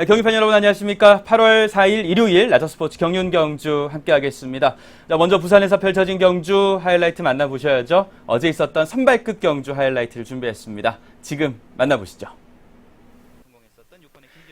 네, 경기팬 여러분 안녕하십니까? 8월 4일 일요일 라저 스포츠 경륜 경주 함께하겠습니다. 자, 먼저 부산에서 펼쳐진 경주 하이라이트 만나보셔야죠. 어제 있었던 선발급 경주 하이라이트를 준비했습니다. 지금 만나보시죠.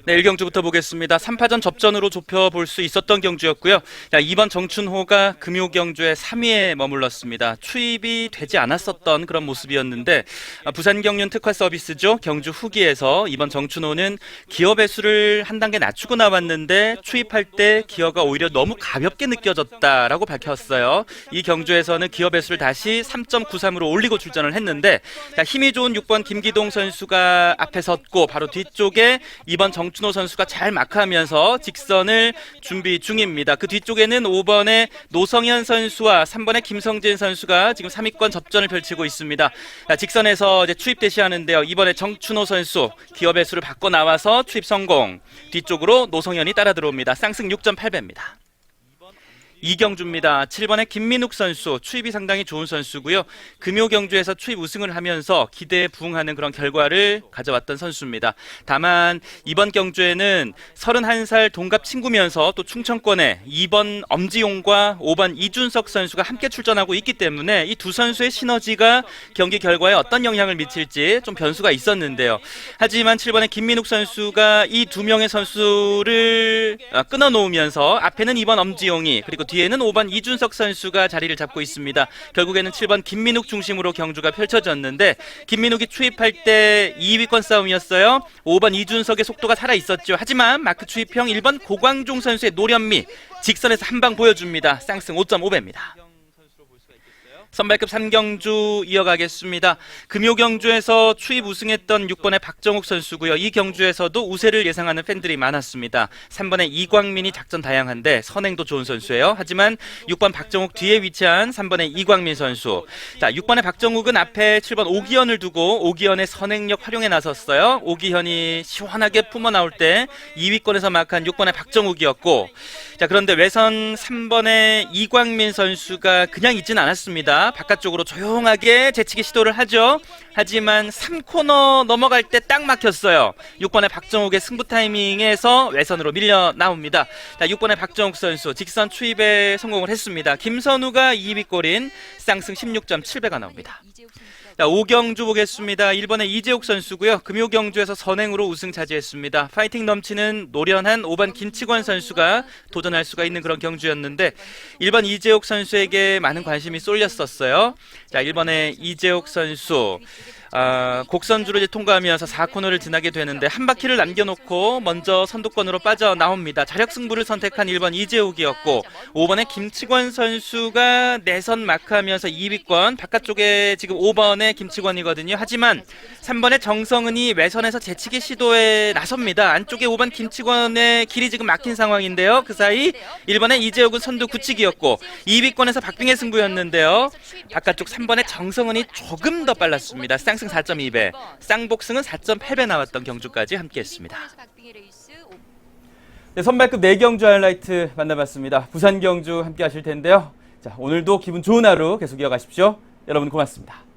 네, 1경주부터 보겠습니다. 3파전 접전으로 좁혀볼 수 있었던 경주였고요. 자, 이번 정춘호가 금요 경주의 3위에 머물렀습니다. 추입이 되지 않았었던 그런 모습이었는데 아, 부산 경륜 특화 서비스죠. 경주 후기에서 이번 정춘호는 기어 배수를 한 단계 낮추고 나왔는데 추입할 때 기어가 오히려 너무 가볍게 느껴졌다라고 밝혔어요. 이 경주에서는 기어 배수를 다시 3.93으로 올리고 출전을 했는데 자, 힘이 좋은 6번 김기동 선수가 앞에 섰고 바로 뒤쪽에 이번 정춘호 선수가 잘 마크하면서 직선을 준비 중입니다. 그 뒤쪽에는 5번의 노성현 선수와 3번의 김성진 선수가 지금 3위권 접전을 펼치고 있습니다. 자, 직선에서 이제 추입 대시하는데요. 이번에 정춘호 선수 기어 배수를 바꿔 나와서 추입 성공. 뒤쪽으로 노성현이 따라 들어옵니다. 쌍승 6.8배입니다. 이경주입니다. 7번의 김민욱 선수 추입이 상당히 좋은 선수고요. 금요 경주에서 추입 우승을 하면서 기대에 부응하는 그런 결과를 가져왔던 선수입니다. 다만 이번 경주에는 31살 동갑 친구면서 또 충청권에 2번 엄지용과 5번 이준석 선수가 함께 출전하고 있기 때문에 이 두 선수의 시너지가 경기 결과에 어떤 영향을 미칠지 좀 변수가 있었는데요. 하지만 7번의 김민욱 선수가 이 두 명의 선수를 아, 끊어놓으면서 앞에는 2번 엄지용이 그리고 뒤에는 5번 이준석 선수가 자리를 잡고 있습니다. 결국에는 7번 김민욱 중심으로 경주가 펼쳐졌는데 김민욱이 추입할 때 2위권 싸움이었어요. 5번 이준석의 속도가 살아 있었죠. 하지만 마크 추입형 1번 고광종 선수의 노련미 직선에서 한 방 보여줍니다. 쌍승 5.5배입니다. 선발급 3경주 이어가겠습니다. 금요 경주에서 추입 우승했던 6번의 박정욱 선수고요. 이 경주에서도 우세를 예상하는 팬들이 많았습니다. 3번의 이광민이 작전 다양한데 선행도 좋은 선수예요. 하지만 6번 박정욱 뒤에 위치한 3번의 이광민 선수. 자, 6번의 박정욱은 앞에 7번 오기현을 두고 오기현의 선행력 활용에 나섰어요. 오기현이 시원하게 품어 나올 때 2위권에서 막한 6번의 박정욱이었고 자, 그런데 외선 3번의 이광민 선수가 그냥 있진 않았습니다. 바깥쪽으로 조용하게 제치기 시도를 하죠. 하지만 3코너 넘어갈 때 딱 막혔어요. 6번의 박정욱의 승부 타이밍에서 외선으로 밀려 나옵니다. 자, 6번의 박정욱 선수 직선 추입에 성공을 했습니다. 김선우가 2위 골인 쌍승 16.7배가 나옵니다. 자, 5경주 보겠습니다. 1번의 이재욱 선수고요. 금요 경주에서 선행으로 우승 차지했습니다. 파이팅 넘치는 노련한 5번 김치권 선수가 도전할 수가 있는 그런 경주였는데 1번 이재욱 선수에게 많은 관심이 쏠렸었어요. 자, 1번의 이재욱 선수 아, 곡선주를 통과하면서 4코너를 지나게 되는데 한 바퀴를 남겨놓고 먼저 선두권으로 빠져나옵니다. 자력 승부를 선택한 1번 이재욱이었고 5번의 김치권 선수가 내선 마크하면서 2위권 바깥쪽에 지금 5번의 김치권이거든요. 하지만 3번의 정성은이 외선에서 제치기 시도에 나섭니다. 안쪽에 5번 김치권의 길이 지금 막힌 상황인데요. 그 사이 1번의 이재욱은 선두 굳히기였고 2위권에서 박빙의 승부였는데요. 바깥쪽 3번의 정성은이 조금 더 빨랐습니다. 쌍승 4.2배, 쌍복승은 4.8배 나왔던 경주까지 함께했습니다. 네, 선발급 4경주 하이라이트 만나봤습니다. 부산 경주 함께 하실 텐데요. 자, 오늘도 기분 좋은 하루 계속 이어가십시오. 여러분 고맙습니다.